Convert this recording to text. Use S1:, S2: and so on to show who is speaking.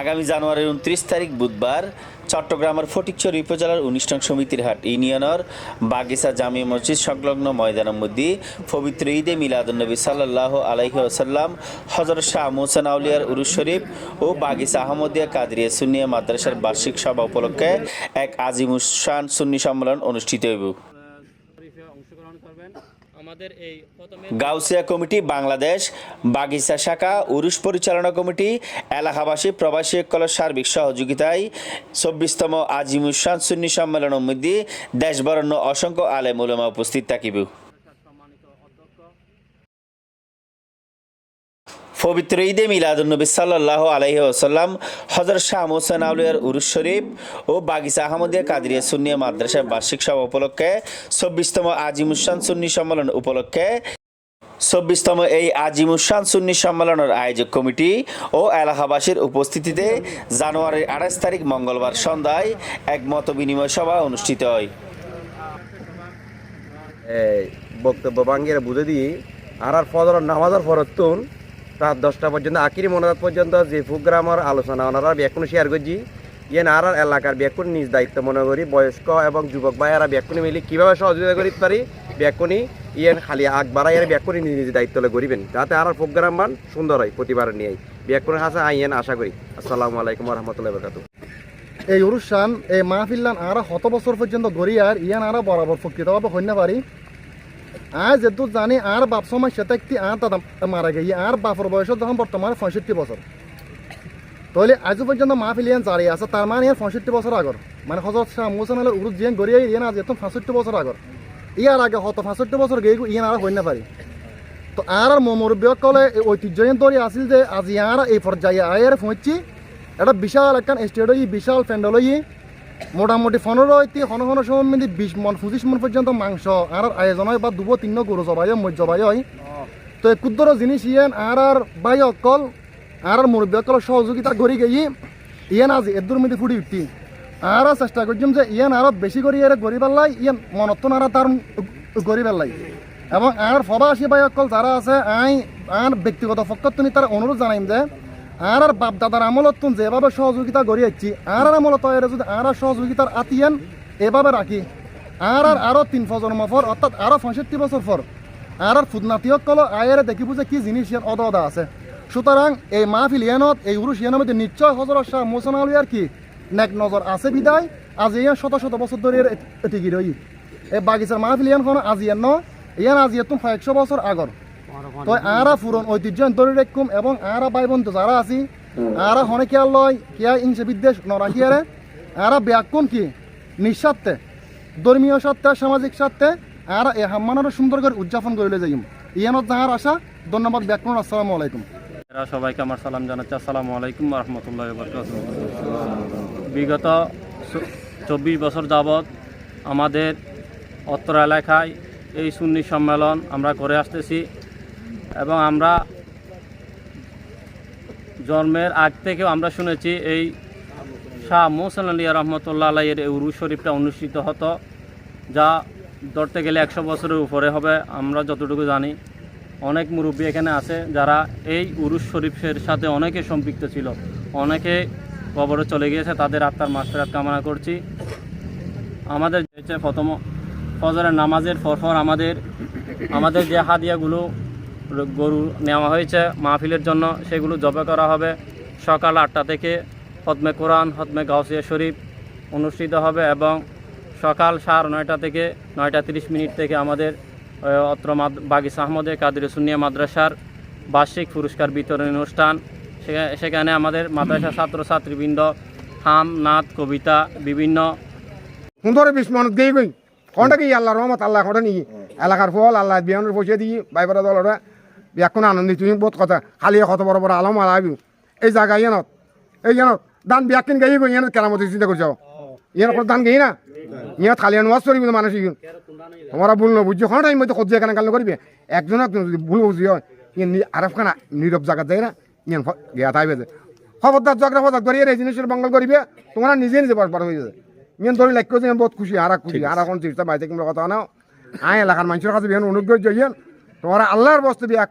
S1: আগামী জানুয়ারির উনত্রিশ তারিখ বুধবার চট্টগ্রামের ফটিকচর উপজেলার উনিশ নং সমিতির হাট ইউনিয়নের বাগিচা জামি মসজিদ সংলগ্ন ময়দানের মধ্যে পবিত্র ঈদে মিলাদুন্নবী সাল্লাহ আলাইহি আসাল্লাম হজরত শাহ মোহসেন আউলিয়ার উরুস শরীফ ও বাগিচা আহমদিয়া কাদরিয়া সুনিয়া মাদ্রাসার বার্ষিক সভা উপলক্ষে এক আজিমুসান সুন্নি সম্মেলন অনুষ্ঠিত হইব।
S2: অংশগ্রহণ করবেন।
S1: গাউসিয়া কমিটি, বাংলাদেশ, বাগিচা শাখা, উরুশ পরিচালনা কমিটি, এলাকাবাসী, প্রবাসী ঐক্যর সার্বিক সহযোগিতায় চব্বিশতম আজিমুসান সুন্নি সম্মেলন মধ্যে দেশবরণ্য অসংখ্য আলেম উলেমা উপস্থিত থাকিব। পবিত্র ঈদে মিলাদুন্নবী সাল্লাহ আলহি আসাল্লাম হজর শাহ মোহসেন আউলিয়ার উরুস শরীফ ও বাগিচা আহমদিয়া কাদরিয়া সুন্নিয়া মাদ্রাসার বার্ষিক সভা উপলক্ষে চব্বিশতম আজিমুসান সুন্নি সম্মেলন উপলক্ষে চব্বিশতম এই আজিমুসান সুন্নি সম্মেলনের আয়োজক কমিটি ও এলাকাবাসীর উপস্থিতিতে জানুয়ারির আঠাশ তারিখ মঙ্গলবার সন্ধ্যায় এক মত বিনিময় সভা অনুষ্ঠিত হয়।
S3: বক্তব্য বাঙ্গিয়ে বুঝে দিই আর আর ফজর নামাজের ফরতুন রাত দশটা পর্যন্ত আখিরি মনোরাত পর্যন্ত যে প্রোগ্রামের আলোচনা ওনারা ব্যাকুন শেয়ার করছি। ইয়ে আর এলাকার ব্যাকুন নিজ দায়িত্ব মনে করি, বয়স্ক এবং যুবক ভাইয়েরা ব্যাকুনি মিলি কীভাবে সহযোগিতা করিতে পারি, ব্যাকুনি, ইয়েন খালি আগ বাড়াই আর ব্যাকুনি নিজ নিজ দায়িত্ব করিবেন যাতে আর প্রোগ্রাম মান সুন্দর হয় প্রতিবার নিয়ে ব্যাকুনের কাছে আইয়েন আশা করি। আসসালামু আলাইকুম রহমতুল্লাহ বরকাতু
S4: এই অনুষ্ঠান, এই মাহফিল্লান আরা শত বছর পর্যন্ত গড়িয়ার, ইয়ান আরা বরাবর প্রকৃতভাবে হইন পারি। আজ যেহেতু জানি আর বাপ সময় সেটা একটি আর দাদা মারা গিয়ে আর বাপর বয়স তখন বর্তমানে পঁয়ষট্টি বছর। তাহলে আজ পর্যন্ত মাহফিল ইয়ান জারি আছে, তার মানে ইয়ান পঁয়ষট্টি বছর আগর। মানে হজরত শাহ মুহসেন আলের উরুদ জিয়ান গড়িয়ে ইয়ান আজ এত পঁয়ষট্টি বছর আগর। ইয়ার আগে হত পঁয়ষট্টি বছর গিয়ে ইয়ান আর হইন পারি। তো আর আর এই ঐতিহ্য ধরে আছিল যে, আজ ইয়ার এই পর্যায়ে আয়ের পৌঁছি এটা বিশাল একখান হই, বিশাল প্যান্ডেল মোটামুটি পনেরো হইতে হন হন সময় মিলি বিশ মন, পঁচিশ মন পর্যন্ত মাংস। আর আয়োজন হয় বা দুবো তিন গরু জবাই হয় মজ জবাই হয়। তো ক্ষুদ্র জিনিস ইয়েন আর আর বাই অকল আর আর মুরব্বী অকল সহযোগিতা করি গেই ইয়েন আজ এদুর মধ্যে ফুটি উঠি। আর চেষ্টা করছিম যে ইয়েন আরও বেশি করে এর গড়ি পেলাই ইয়েন মনত আর তার গড়ি পেলাই। এবং আর ফবাসী বাই অকল যারা আছে, আই আর ব্যক্তিগত পক্ষত তুমি তার অনুরোধ জানাইম যে আর আর বাপ দাদার আমলত তুন যেভাবে সহযোগিতা গড়ি আসছি আর আর আমলত এর যদি আর আর সহযোগিতার আতিয়ান এভাবে রাখি। আর আর আরও তিন প্রজন্ম পর, অর্থাৎ আরও পঁয়ষট্টি বছর পর, আর আর ফুদনাতিসকল আয়ের দেখিব যে কি জিনিস ইয়ান অদ আছে। সুতরাং এই মাহফিল ইয়ানত, এই উরুষ ইয়ানের মধ্যে নিশ্চয় হজরত শাহ মোসন আলিয়ার কি? নেক নজর আছে বিদায়, আজ ইয়ান শত শত বছর ধরে টিকি রই এই বাগিচার মাহফিল ইয়ান কোনো আজি ইয়ান ন, ইয়ান আজি এতুম একশো বছর আগর। তো আরা ফুরন ঐতিহ্য ধরে রাখুম এবং আরা ভাই বন্ধু যারা আছি আরা হনে খেয়াল লয় কিয়া ইংসে বিদ্বেষ নরাখিয়ারে আরা ব্যাকুন কি? নিঃস্বার্থে ধর্মীয় স্বার্থে সামাজিক স্বার্থে আর এ হাম্মানের সুন্দর করে উদযাপন করিলে যাইম। ইয়ানত যাহার আশা ধন্যবাদ ব্যাকুন আসসালামু আলাইকুম।
S2: এরা সবাইকে আমার সালাম জানাচ্ছি আসসালামু আলাইকুম রহমতুল্লাহ বরকাত বিগত চব্বিশ বছর যাবৎ আমাদের অত্র এলাকায় এই সুন্নি সম্মেলন আমরা করে আসতেছি। এবং আমরা জন্মের আগ থেকেও আমরা শুনেছি এই শাহ মোহসেন আলিয়া রহমতুল্লাহ আলাইয়ের এই উরু শরীফটা অনুষ্ঠিত হতো, যা ধরতে গেলে একশো বছরের উপরে হবে, আমরা যতটুকু জানি। অনেক মুরব্বী এখানে আছে যারা এই উরুস শরীফের সাথে অনেকে সম্পৃক্ত ছিল। অনেকে কবরে চলে গিয়েছে, তাদের আত্মার মাসফেরাত কামনা করছি। আমাদের হচ্ছে প্রথম ফজরের নামাজের পরপর আমাদের আমাদের যে হাদিয়াগুলো গরু নেওয়া হয়েছে মাহফিলের জন্য সেগুলো জবে করা হবে। সকাল আটটা থেকে হতমে কোরআন হতমে গাউসিয়া শরীফ অনুষ্ঠিত হবে এবং সকাল সাড়ে নয়টা থেকে নয়টা তিরিশ মিনিট থেকে আমাদের অত্র মাদ- বাগিস আহমদে কাদির সুনিয়া মাদ্রাসার বার্ষিক পুরস্কার বিতরণ অনুষ্ঠান। সেখা- সেখানে আমাদের মাদ্রাসা ছাত্র ছাত্রছাত্রীবৃন্দ হাম নাত কবিতা বিভিন্ন
S5: সুন্দর বিশ মনত গেই গই। কোনটা কি আল্লাহ রহমত আল্লাহ কোনটা নি এলাকার ফল আল্লাহ বিয়ানোর পয়সা দিই বাইবার দলরা এখন আনন্দিত তুমি বহুত কথা। খালি কত বড় বড় আলম আলাবি এই জায়গা ইয়ানত এই ইয়ানত দান বিয়াকিন গাই গই ইয়ানত কেরামতি চিন্তা করছ ইয়ানত কোনো দান গেই না। ইয়াত খালি নোয়াজ করিবি মানুষ তোমরা ভুল বুঝছ কোনো টাইম মধ্যে খোঁজে এখানে কাল করবি একজন একজন যদি ভুল বুঝি হয় ইয়ান আরফ খানা নীরব জায়গা যায় না। ইয়ান গিয়া থাকবে যে খবরদার জগরা ফজাক করিয়ে এই জিনিসের মঙ্গল করিবে তোমরা নিজে নিজে পার হয়ে যাবে ইমান ধরে লাইক করছে বহুত খুশি আর খুশি আর এখন চিন্তা বাইতে কিংবা কথা নাও। আয় এলাকার মানুষের কাছে বিহান অনুগ্রহ জইয়েন তোমরা আল্লাহর বস্তু বিয়া